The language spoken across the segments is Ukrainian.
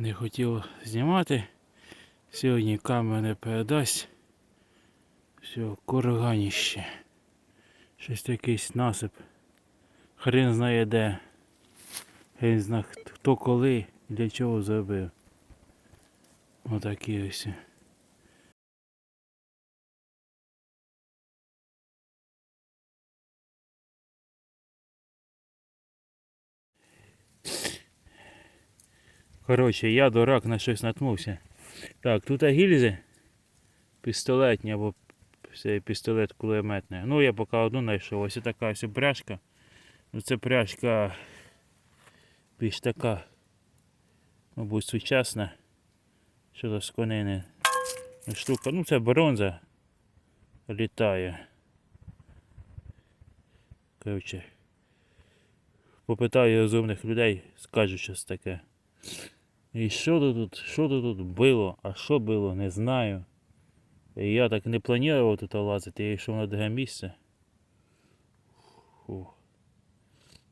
Не хотів знімати. Сьогодні камера не передасть. Все, курганіще. Щось якийсь насип. Хрен знає де. Хрен знає хто коли, для чого зробив. Отакі ось. Коротше, я дурак на щось наткнувся. Так, тут гільзи пістолетні або пістолет кулеметний. Ну я поки одну знайшов. Ось така ось пряжка. Ну це пряжка більш така, мабуть, сучасна. Що з конини. Штука, ну це бронза літає. Коротше. Попитаю розумних людей, скажуть щось таке. І що то тут, що то тут було, а що було, не знаю. І я так не планував тут лазити, я йшов на друге місце. Фу.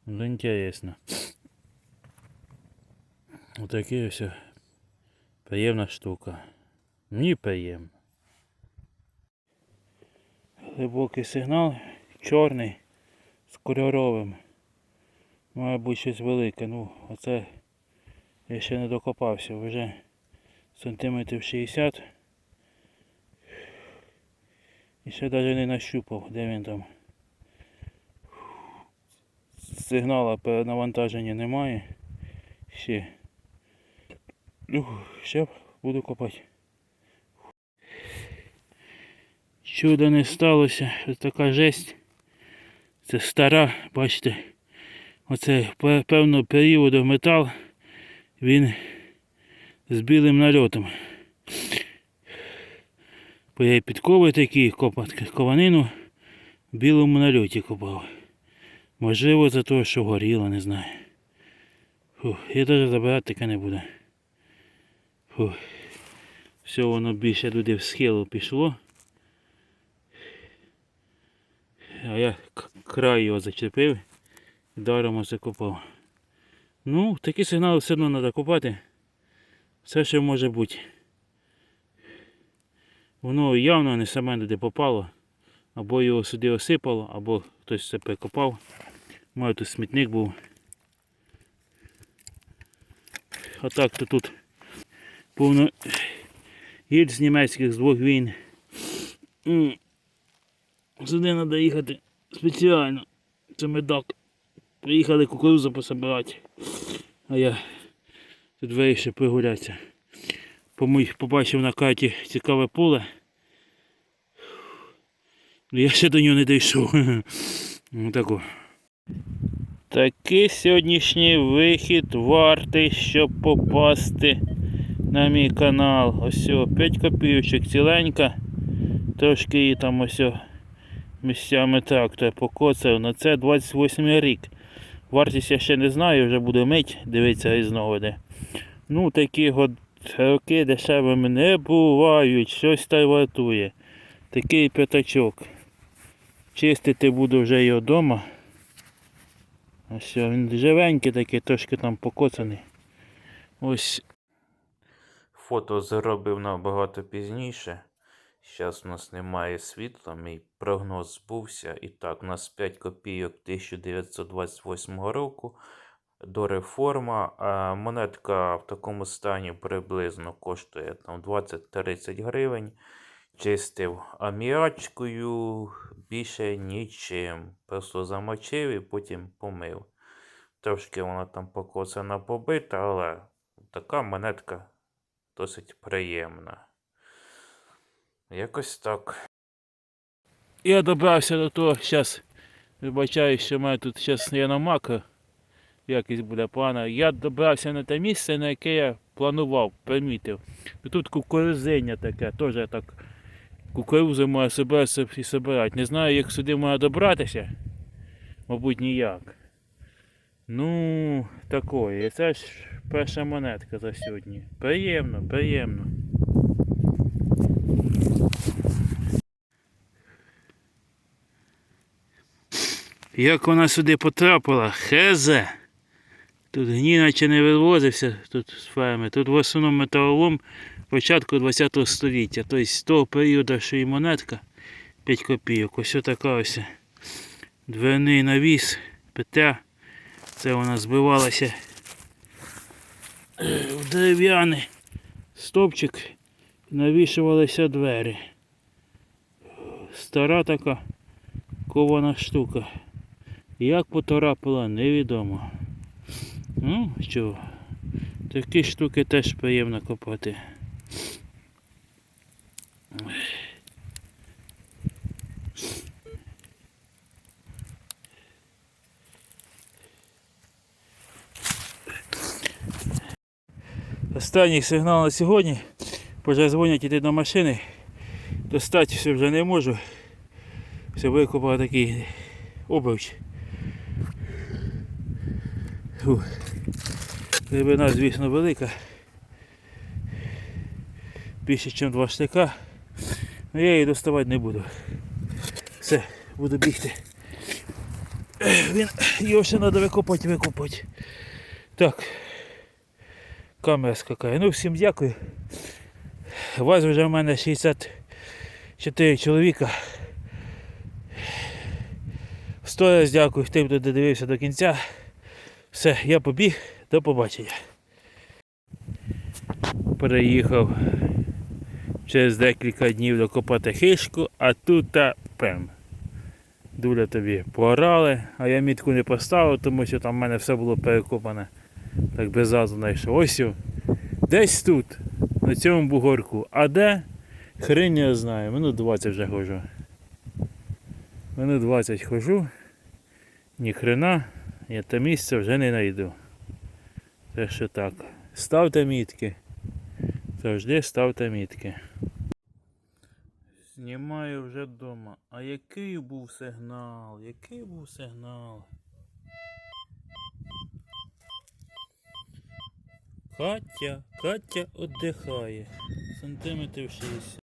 Ну, інтересно. Отаке все. Приємна штука. Мені приємно. Глибокий сигнал, чорний, з кольоровим. Має бути щось велике. Ну, оце я ще не докопався, вже сантиметрів 60. І ще навіть не нащупав, де він там. Сигнала перенавантаження немає. Ще. Ще буду копати. Чудо не сталося. Ось така жесть. Це стара, бачите. Оце пе- певного періоду метал. Він з білим нальотом. Бо я і підкови такі кованину в білому нальоті копав. Можливо, за те, що горіло, не знаю. Фух, я навіть забирати таке не буду. Фух. Все воно більше туди в схилу пішло. А я край його зачепив і даром закопав. Ну, такі сигнали все одно треба копати. Все, що може бути. Воно явно не саме туди попало. Або його сюди осипало, або хтось це прикопав. Має тут смітник був. А так то тут повно гільз німецьких з двох війн. Сюди треба їхати спеціально. Це медак. Приїхали кукурузу пособирати. А я тут вирішив прогулятися. Помий- Побачив на карті цікаве поле. Ну, Я ще до нього не дійшов. Ну. Такий сьогоднішній вихід вартий, щоб попасти на мій канал. Ось о, 5 копійочок ціленька. Трошки її там ось місцями трактор покоцав. На це 28 рік. Вартість я ще не знаю, вже буду мить, дивитися різновиди. Ну, такі от роки дешевими не бувають, щось та й вартує. Такий п'ятачок. Чистити буду вже його вдома. Ось він живенький такий, трошки там покоцаний. Ось. Фото зробив набагато пізніше. Зараз у нас немає світла, мій прогноз збувся. І так, у нас 5 копійок 1928 року до реформа. А монетка в такому стані приблизно коштує там 20-30 гривень. Чистив аміачкою більше нічим. Просто замочив і потім помив. Трошки вона там покоцана побита, але така монетка досить приємна. Якось так. Я добрався до того, зараз вибачаю, що в мене тут зараз є на макро. Якість буде погана. Я добрався на те місце, на яке я планував, примітив. Тут кукурузиння таке, теж так кукурузу має себе і собирати. Не знаю, як сюди має добратися. Мабуть, ніяк. Ну, такое. Це ж перша монетка за сьогодні. Приємно, приємно. Як вона сюди потрапила? Хезе. Тут гній наче не вивозився тут з ферми. Тут в основному металолом початку 20 століття. Тобто з того періоду, що і монетка 5 копійок. Ось така ось дверний навіс, петля. Це вона збивалася е, в дерев'яний стовпчик і навішувалися двері. Стара така кована штука. Як поторапила, невідомо. Ну, що, такі штуки теж приємно копати. Останній сигнал на сьогодні. Вже дзвонять іти до машини. Достати все вже не можу. Все викопав такий обруч. Фу. Глибина, звісно, велика. Більше, ніж два штика. Ну я її доставати не буду. Все, буду бігти. Він, його ще треба викопати, викопати. Так. Камера скакає. Ну, всім дякую. Вас вже в мене 64 чоловіка. Сто раз дякую тим, хто додивився до кінця. Все, я побіг, до побачення. Переїхав через декілька днів докопати хишку, а тут та пем. Дуля тобі поорали, а я мітку не поставив, тому що там в мене все було перекопане. Так без зазу знайшов. Ось. Десь тут, на цьому бугорку. А де? Хрень я знаю. Минут 20 вже хожу. Минут 20 хожу. Ні хрена, я те місце вже не знайду. Те що так. Ставте мітки. Завжди ставте мітки. Знімаю вже вдома. А який був сигнал? Який був сигнал? Катя, Катя віддихає. Сантиметрів 60.